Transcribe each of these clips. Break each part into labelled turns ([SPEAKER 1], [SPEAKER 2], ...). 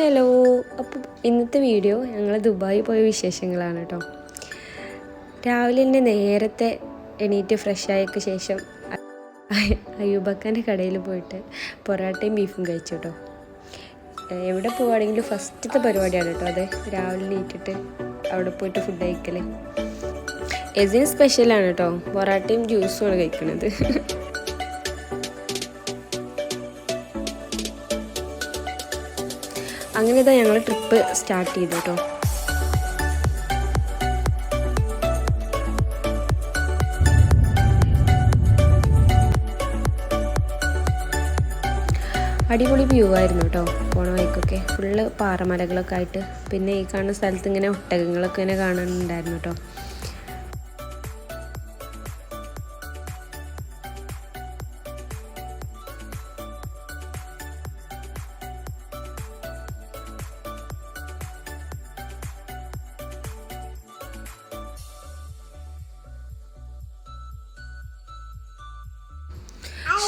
[SPEAKER 1] Hello അപ്പോൾ ഇന്നത്തെ video ഞങ്ങൾ ദുബായി പോയ വിശേഷങ്ങളാണ് കേട്ടോ രാവിലെ എന്റെ നേരത്തെ എണീറ്റ് ഫ്രഷ് ആയക്ക് ശേഷം അയ്യൂബക്കാന്റെ കടയിൽ പോയിട്ട് പൊറോട്ടയും ബീഫും കഴിച്ചു കേട്ടോ എവിടെ പോവുകയാണെങ്കിലും ഫസ്റ്റത്തെ പരിപാടിയാണ് കേട്ടോ അതെ. രാവിലെ എണീറ്റിട്ട് അവിടെ പോയിട്ട് ഫുഡ് കഴിക്കൽ എസിന് സ്പെഷ്യലാണ് കേട്ടോ ജ്യൂസും ജ്യൂസുമാണ് കഴിക്കണത്. അങ്ങനെ ഇതാ ഞങ്ങൾ ട്രിപ്പ് സ്റ്റാർട്ട് ചെയ്തു കേട്ടോ അടിപൊളി വ്യൂ ആയിരുന്നു കേട്ടോ പോണ വഴിക്കൊക്കെ. ഫുള്ള് പാറമലകളൊക്കെ ആയിട്ട്. പിന്നെ ഈ കാണുന്ന സ്ഥലത്ത് ഇങ്ങനെ ഒട്ടകങ്ങളൊക്കെ ഇങ്ങനെ കാണാനുണ്ടായിരുന്നു കേട്ടോ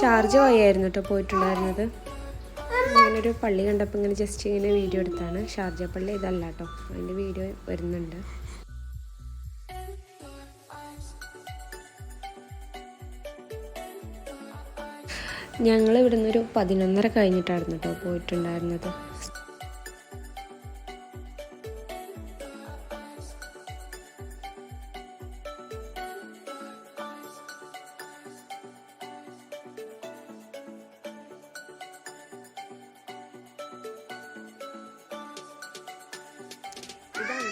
[SPEAKER 1] ഷാർജ വഴിയായിരുന്നു കേട്ടോ പോയിട്ടുണ്ടായിരുന്നത്. ഞാനൊരു പള്ളി കണ്ടപ്പോൾ ഇങ്ങനെ ജസ്റ്റ് ഇങ്ങനെ വീഡിയോ എടുത്താണ്. ഷാർജ പള്ളി ഇതല്ല കേട്ടോ അതിന്റെ വീഡിയോ വരുന്നുണ്ട്. ഞങ്ങൾ ഇവിടുന്ന് ഒരു പതിനൊന്നര കഴിഞ്ഞിട്ടായിരുന്നു കേട്ടോ പോയിട്ടുണ്ടായിരുന്നത്.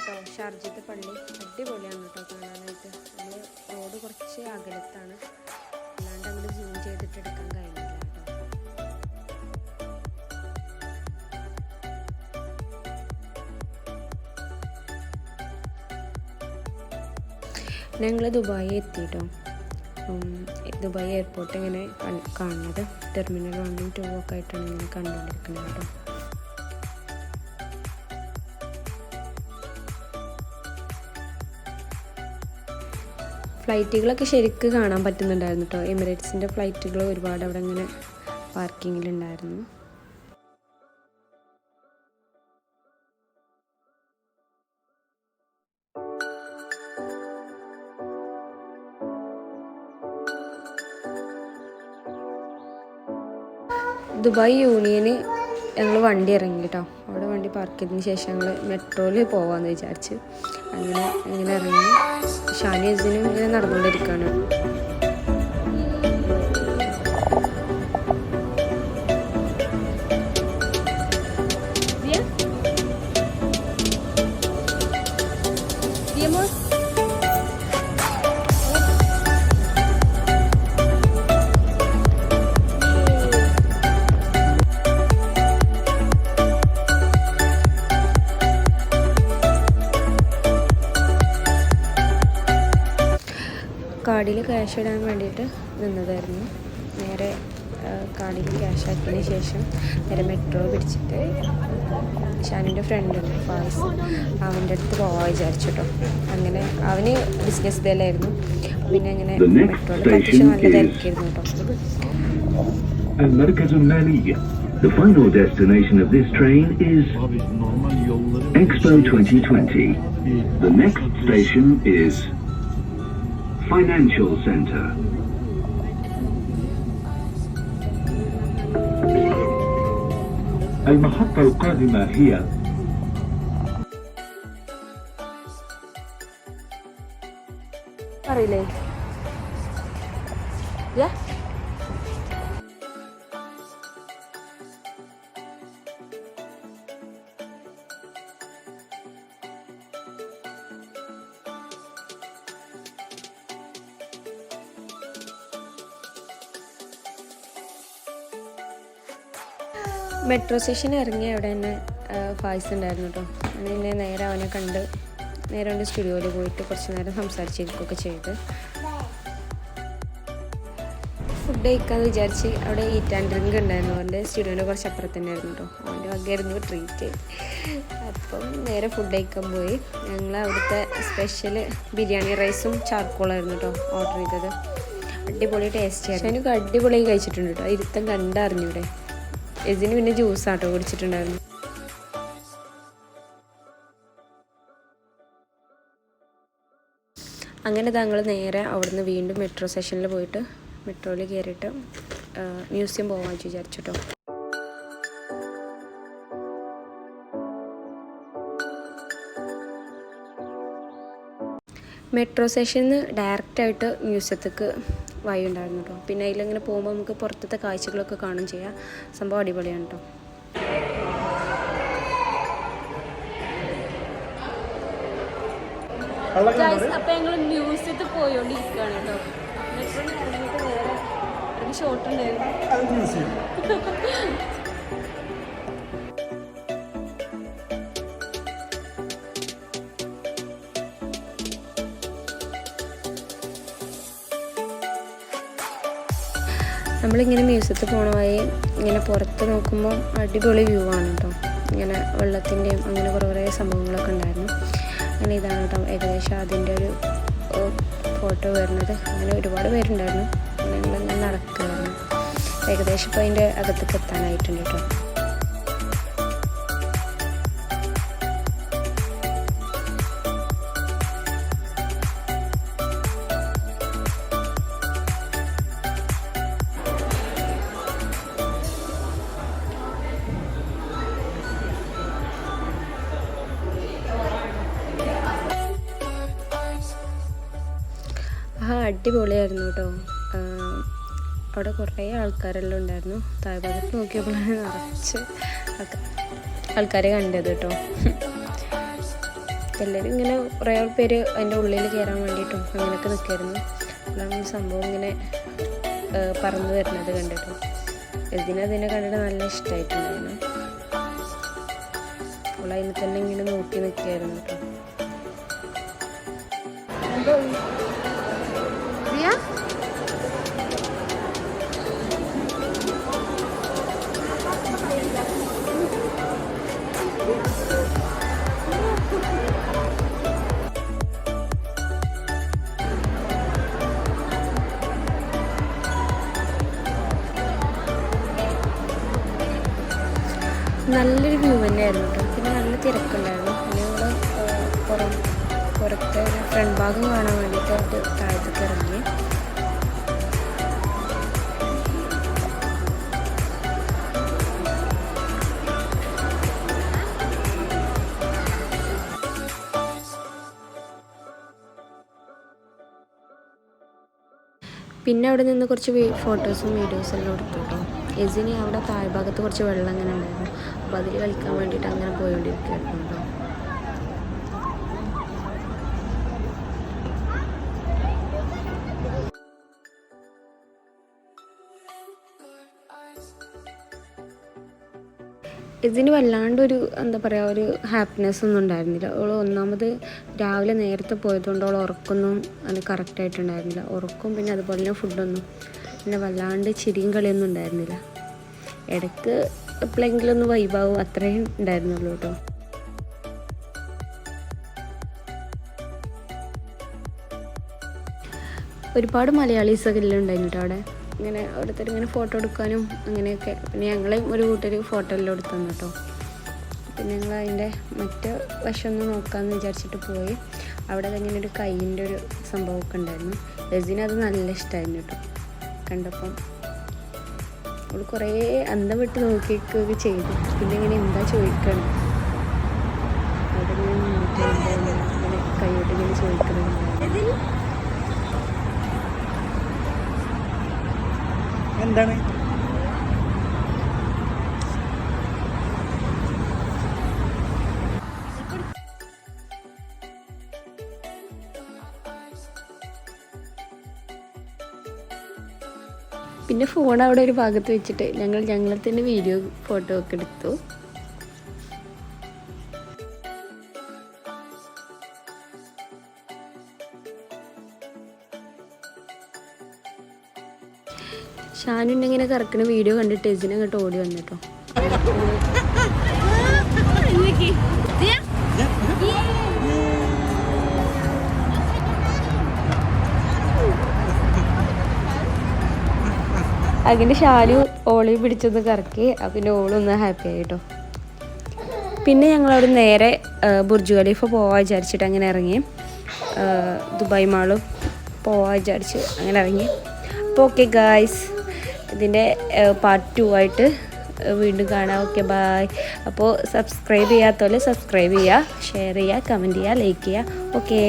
[SPEAKER 1] കേട്ടോ. ഷാർജത്തെ പള്ളി അടിപൊളിയാണ് കേട്ടോ കാണാനായിട്ട്. നമ്മൾ റോഡ് കുറച്ച് അകലത്താണ്. അല്ലാണ്ട് അങ്ങോട്ട് സൂം ചെയ്തിട്ട് എടുക്കാൻ കഴിയുന്നില്ല കേട്ടോ. ഞങ്ങൾ ദുബായി എത്തിയിട്ടോ ദുബായ് എയർപോർട്ട് ഇങ്ങനെ കാണുന്നത്. ടെർമിനൽ വണ്ണും ടൂ ഒക്കെ ആയിട്ടാണ് ഇങ്ങനെ കണ്ടുകൊണ്ടിരിക്കുന്നത് കേട്ടോ. ഫ്ലൈറ്റുകളൊക്കെ ശരിക്ക് കാണാൻ പറ്റുന്നുണ്ടായിരുന്നു കേട്ടോ എമിറേറ്റ്സിന്റെ ഫ്ലൈറ്റുകൾ ഒരുപാട് അവിടെ ഇങ്ങനെ പാർക്കിങ്ങിലുണ്ടായിരുന്നു. ദുബായ് യൂണിയന് ഞങ്ങൾ വണ്ടി ഇറങ്ങി കേട്ടോ അവിടെ വണ്ടി പാർക്ക് ചെയ്തതിന് ശേഷം ഞങ്ങൾ മെട്രോയിൽ പോകാമെന്ന് വിചാരിച്ച്. അങ്ങനെ ഇങ്ങനെ ഇറങ്ങി. ഷാനി അസിനും ഇങ്ങനെ നടന്നുകൊണ്ടിരിക്കുകയാണ്. കാർഡിൽ ക്യാഷ് ഇടാൻ വേണ്ടിയിട്ട് നിന്നതായിരുന്നു. നേരെ കാർഡിൽ ക്യാഷ് ആക്കിയതിന് ശേഷം നേരെ മെട്രോ പിടിച്ചിട്ട് ഷാനിന്റെ ഫ്രണ്ട് ഉണ്ട് ഫാസ്. അവന്റെ അടുത്ത് പോവാൻ വിചാരിച്ചു കേട്ടോ അങ്ങനെ അവന് ബിസിനസ് ഇതിലായിരുന്നു പിന്നെ അങ്ങനെ മെട്രോയിൽ അത്യാവശ്യം നല്ല തിരക്കായിരുന്നു കേട്ടോ.
[SPEAKER 2] The final destination of this train is Expo 2020. The next station is financial center. المحطة القادمة هي
[SPEAKER 1] Thank you. Metro station ഇറങ്ങിയ അവിടെ തന്നെ ഫായ്സ് ഉണ്ടായിരുന്നു കേട്ടോ അങ്ങനെ നേരെ അവനെ കണ്ട് നേരെ അവന്റെ സ്റ്റുഡിയോയിൽ പോയിട്ട് കുറച്ച് നേരം സംസാരിച്ചിരിക്കുകയൊക്കെ ചെയ്ത്. ഫുഡ് കഴിക്കാമെന്ന് വിചാരിച്ച് അവിടെ ഈറ്റ് ആൻഡ് ഡ്രിങ്ക് ഉണ്ടായിരുന്നു. അവന്റെ സ്റ്റുഡിയോന്റെ കുറച്ച് അപ്പുറത്ത് തന്നെയായിരുന്നു കേട്ടോ അവന്റെ വകയായിരുന്നു ട്രീറ്റ് അപ്പം നേരെ ഫുഡ് കഴിക്കാൻ പോയി. ഞങ്ങൾ അവിടുത്തെ സ്പെഷ്യൽ ബിരിയാണി റൈസും ചാർക്കോളായിരുന്നു കേട്ടോ ഓർഡർ ചെയ്തത്. അടിപൊളി ടേസ്റ്റ് ആയിരുന്നു. എനിക്ക് അടിപൊളിയായി കഴിച്ചിട്ടുണ്ട് കേട്ടോ ഇരുത്തം കണ്ടറിഞ്ഞൂടെ? എസിന് പിന്നെ ജ്യൂസ് ആട്ടോ കുടിച്ചിട്ടുണ്ടായിരുന്നു. അങ്ങനെ താങ്കൾ നേരെ അവിടുന്ന് വീണ്ടും മെട്രോ സ്റ്റേഷനിൽ പോയിട്ട് മെട്രോയിൽ കയറിയിട്ട് മ്യൂസിയം പോകാൻ വിചാരിച്ചിട്ടോ. മെട്രോ സ്റ്റേഷനിൽ നിന്ന് ഡയറക്റ്റായിട്ട് മ്യൂസിയത്തേക്ക് വഴി ഉണ്ടായിരുന്നു കേട്ടോ. പിന്നെ അതിലിങ്ങനെ പോകുമ്പോൾ നമുക്ക് പുറത്തത്തെ കാഴ്ചകളൊക്കെ കാണും ചെയ്യാം. സംഭവം അടിപൊളിയാണ് കേട്ടോ. അപ്പോൾ ഞങ്ങൾ മ്യൂസിയത്തിൽ പോയോണ്ടിരിക്കുകയാണ് കേട്ടോ. ഷോട്ട് ഉണ്ടായിരുന്നു. നമ്മളിങ്ങനെ മ്യൂസിയത്തിൽ പോണ വഴി ഇങ്ങനെ പുറത്ത് നോക്കുമ്പോൾ അടിപൊളി വ്യൂ ആണ് കേട്ടോ ഇങ്ങനെ വെള്ളത്തിന്റെയും അങ്ങനെ കുറേ കുറേ സംഭവങ്ങളൊക്കെ ഉണ്ടായിരുന്നു. അങ്ങനെ ഇതാണ് കേട്ടോ ഏകദേശം അതിന്റെ ഒരു ഫോട്ടോ വരുന്നത്. അങ്ങനെ ഒരുപാട് പേരുണ്ടായിരുന്നു. ഞങ്ങളിങ്ങനെ നടക്കുകയായിരുന്നു ഏകദേശം ഇപ്പോൾ അതിന്റെ അകത്തേക്ക് എത്താനായിട്ടുണ്ട് കേട്ടോ അടിപൊളിയായിരുന്നു കേട്ടോ. അവിടെ കുറേ ആൾക്കാരെല്ലാം ഉണ്ടായിരുന്നു. താഴ്ഭാഗത്ത് നോക്കിയപ്പോഴാണ് നിറച്ച് ആൾക്കാ- ആൾക്കാരെ കണ്ടത് കേട്ടോ. എല്ലാവരും ഇങ്ങനെ കുറേ പേര് അതിന്റെ ഉള്ളിൽ കയറാൻ വേണ്ടിയിട്ടും അങ്ങനെയൊക്കെ നിൽക്കായിരുന്നു അപ്പോഴാണ് സംഭവം ഇങ്ങനെ പറന്നു വരുന്നത് കണ്ടിട്ടോ. ഇതിനതിനെ കണ്ടിട്ട് നല്ല ഇഷ്ടമായിട്ടുണ്ടായിരുന്നു. അതിനെ തന്നെ ഇങ്ങനെ നോക്കി നിൽക്കുകയായിരുന്നു കേട്ടോ. നല്ലൊരു വ്യൂ തന്നെയായിരുന്നു കേട്ടോ പിന്നെ നല്ല തിരക്കുണ്ടായിരുന്നു. പിന്നെ ഞങ്ങൾ പുറം പുറത്തെ ഫ്രണ്ട് ഭാഗം കാണാൻ വേണ്ടിയിട്ട് താഴത്തേക്ക് ഇറങ്ങി. പിന്നെ അവിടെ നിന്ന് കുറച്ച് ഫോട്ടോസും വീഡിയോസും എല്ലാം എടുത്തു കേട്ടോ എസിന് അവിടെ താഴ്ഭാഗത്ത് കുറച്ച് വെള്ളം അങ്ങനെ ഉണ്ടായിരുന്നു. അപ്പോൾ അതിൽ കളിക്കാൻ വേണ്ടിയിട്ട് അങ്ങനെ പോയോണ്ടിരിക്കുന്നുണ്ടോ ഇതിന് വല്ലാണ്ടൊരു എന്താ പറയുക ഒരു ഹാപ്പിനെസ് ഒന്നും ഉണ്ടായിരുന്നില്ല. അവൾ ഒന്നാമത് രാവിലെ നേരത്തെ പോയതുകൊണ്ട് അവൾ ഉറക്കൊന്നും അത് കറക്റ്റായിട്ടുണ്ടായിരുന്നില്ല ഉറക്കും പിന്നെ അതുപോലെ തന്നെ ഫുഡൊന്നും പിന്നെ വല്ലാണ്ട് ചിരിയും കളിയൊന്നും ഉണ്ടായിരുന്നില്ല. ഇടയ്ക്ക് എപ്പോഴെങ്കിലും ഒന്ന് വൈബാവും അത്രയും ഉണ്ടായിരുന്നുള്ളൂ കേട്ടോ. ഒരുപാട് മലയാളീസൊക്കെ എല്ലാം ഉണ്ടായിരുന്നു കേട്ടോ അവിടെ? ഇങ്ങനെ ഓരോരുത്തർ ഇങ്ങനെ ഫോട്ടോ എടുക്കാനും അങ്ങനെയൊക്കെ. പിന്നെ ഞങ്ങളെയും ഒരു കൂട്ടർ ഫോട്ടോ എല്ലാം എടുത്തു കേട്ടോ. പിന്നെ ഞങ്ങൾ അതിന്റെ മറ്റ് ഒന്ന് നോക്കാമെന്ന് വിചാരിച്ചിട്ട് പോയി. അവിടെ ഇങ്ങനെ ഒരു കൈയിന്റെ ഒരു സംഭവമൊക്കെ ഉണ്ടായിരുന്നു. രജിന് അത് നല്ല ഇഷ്ടമായിരുന്നു കേട്ടോ. കണ്ടപ്പം അവൾ കുറേ അന്തം വിട്ട് നോക്കിയൊക്കെ ചെയ്തു. പിന്നെ ഇങ്ങനെ എന്താ ചോദിക്കണം? അവിടെ ഇങ്ങനെ എന്താ ഇങ്ങനെ കൈയോട്ട് ഇങ്ങനെ ചോദിക്കണം
[SPEAKER 3] എന്താണ്?
[SPEAKER 1] പിന്നെ ഫോൺ അവിടെ ഒരു ഭാഗത്ത് വെച്ചിട്ട് ഞങ്ങൾ ഞങ്ങളെ തന്നെ വീഡിയോ ഫോട്ടോ ഒക്കെ എടുത്തു. ഷാനുണ്ടെങ്ങനെ കറക്കണ വീഡിയോ കണ്ടിട്ട് എസിനെ അങ്ങോട്ട് ഓടി വന്നിട്ടോ അങ്ങനെ ഷാലു ഓളി പിടിച്ചൊന്ന് കറക്കി പിന്നെ ഓളൊന്ന് ഹാപ്പി ആയിട്ടോ പിന്നെ ഞങ്ങൾ അവിടെ നേരെ ബുർജു ബുർജ് ഖലീഫ പോവാൻ വിചാരിച്ചിട്ട് അങ്ങനെ ഇറങ്ങി. ദുബായ് മാളും പോവാൻ വിചാരിച്ച് അങ്ങനെ ഇറങ്ങി. അപ്പോൾ ഓക്കെ ഗായ്സ് ഇതിന്റെ പാർട്ട് ടു ആയിട്ട് വീണ്ടും കാണാം. ഓക്കെ ബായ് അപ്പോൾ സബ്സ്ക്രൈബ് ചെയ്യാത്തവരെ സബ്സ്ക്രൈബ് ചെയ്യുക ഷെയർ ചെയ്യുക കമന്റ് ചെയ്യുക ലൈക്ക് ചെയ്യുക ഓക്കേ